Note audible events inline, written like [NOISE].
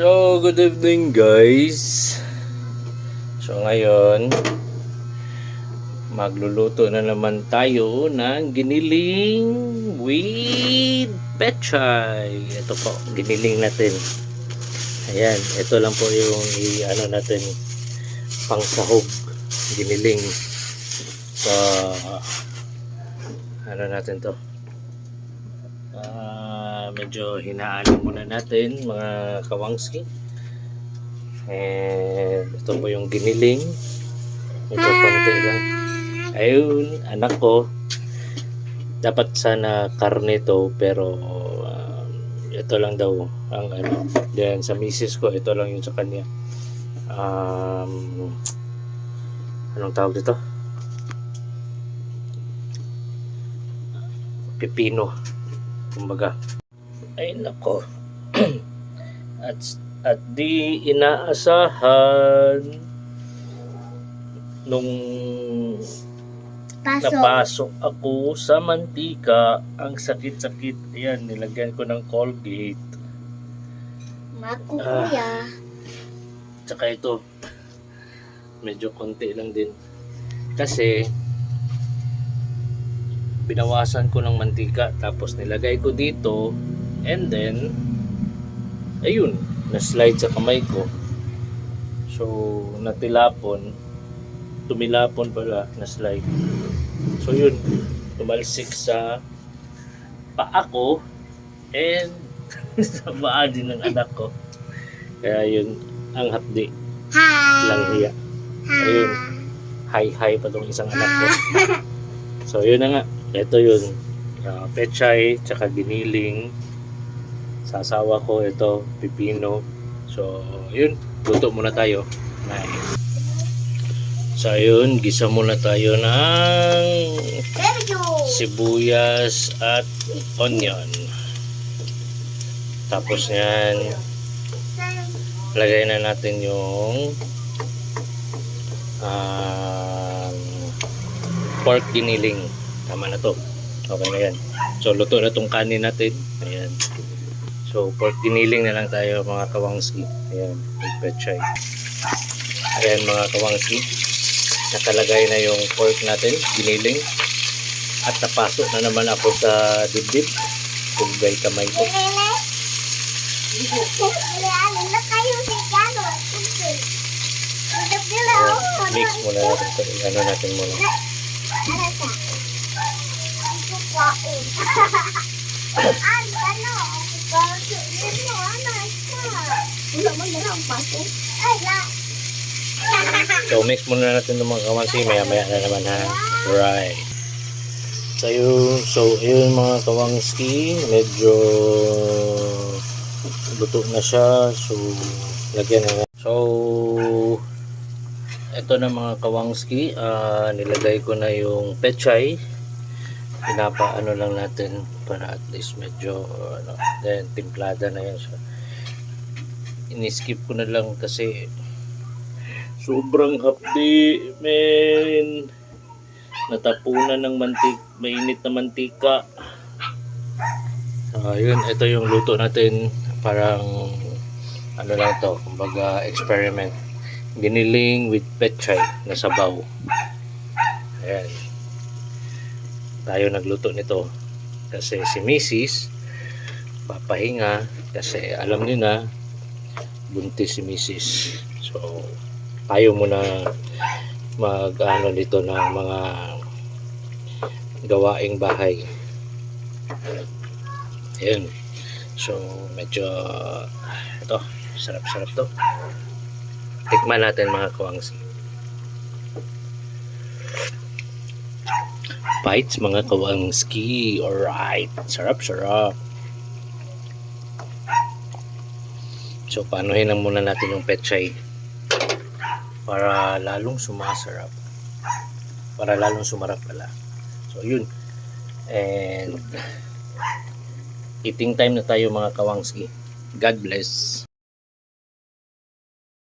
So, good evening guys. So ngayon, magluluto na naman tayo ng giniling with pechay. Ito po, giniling natin. Ayan, ito lang po yung i-ano natin pang sahog giniling sa ano natin to Ah, medyo hinaan muna natin mga kawangski. And ito po yung giniling. Medyo konti lang. Ayun, anak ko. Dapat sana karne to pero um, ito lang daw ang ano. Then sa misis ko, ito lang yung sa kanya. Um, anong tawag dito? Pipino kumbaga ay nako [CLEARS THROAT] at at di inaasahan nung Paso. napasok ako sa mantika ang sakit-sakit ayan nilagyan ko ng Colgate Naku, Ah. kuya. tsaka ito medyo konti lang din kasi binawasan ko ng mantika tapos nilagay ko dito and then ayun na-slide sa kamay ko so natilapon tumilapon pala na-slide so yun tumalsik sa paa ko and [LAUGHS] sa paa din ng anak ko kaya yun ang hapdi Hi. lang hiya Hi. Ayun. hi-hi pa tong isang anak ko [LAUGHS] So, yun na nga. Ito yun. Uh, pechay, tsaka giniling. Sa asawa ko, ito, pipino. So, yun. Luto muna tayo. Nice. So, yun. Gisa muna tayo ng sibuyas at onion. Tapos yan, lagay na natin yung um, pork giniling. Tama na to. Okay na yan. So, luto na tong kanin natin. Ayan. So, pork giniling na lang tayo mga kawangski. Ayan. With pechay. Ayan mga kawangski. Nakalagay na yung pork natin. Giniling. At napasok na naman ako sa dibdib. Pugay kamay ko. Ayan. Mix muna natin. Ano natin muna. Ano. Ano? Ano? Paso. Ano? Ano? Wala mo na ang paso. Ay, na. So, mix muna natin ng mga kawangsi. Maya-maya na naman ha. Right. So, yun, so, yun mga kawangski. Medyo luto na siya. So, lagyan na. So, ito na mga kawangski. ah nilagay ko na yung pechay. Pinapaano lang natin para at least medyo ano, then timplada na yan siya. Iniskip ko na lang kasi Sobrang hapdi, men. Natapunan ng mantik, mainit na mantika. Ah, yun, ito yung luto natin. Parang, ano lang to, kumbaga experiment. Giniling with pechay na sabaw. Ayan. Tayo nagluto nito. Kasi si Mrs. papahinga kasi alam niyo na buntis si Mrs. So, tayo muna mag ano dito ng mga gawaing bahay. Ayan. So, medyo ito, sarap-sarap to. Tikman natin mga kawangsi. Bites mga kawangski. Alright. Sarap-sarap. So, paanohin lang muna natin yung pechay para lalong sumasarap. Para lalong sumarap pala. So, yun. And eating time na tayo mga kawangski. God bless.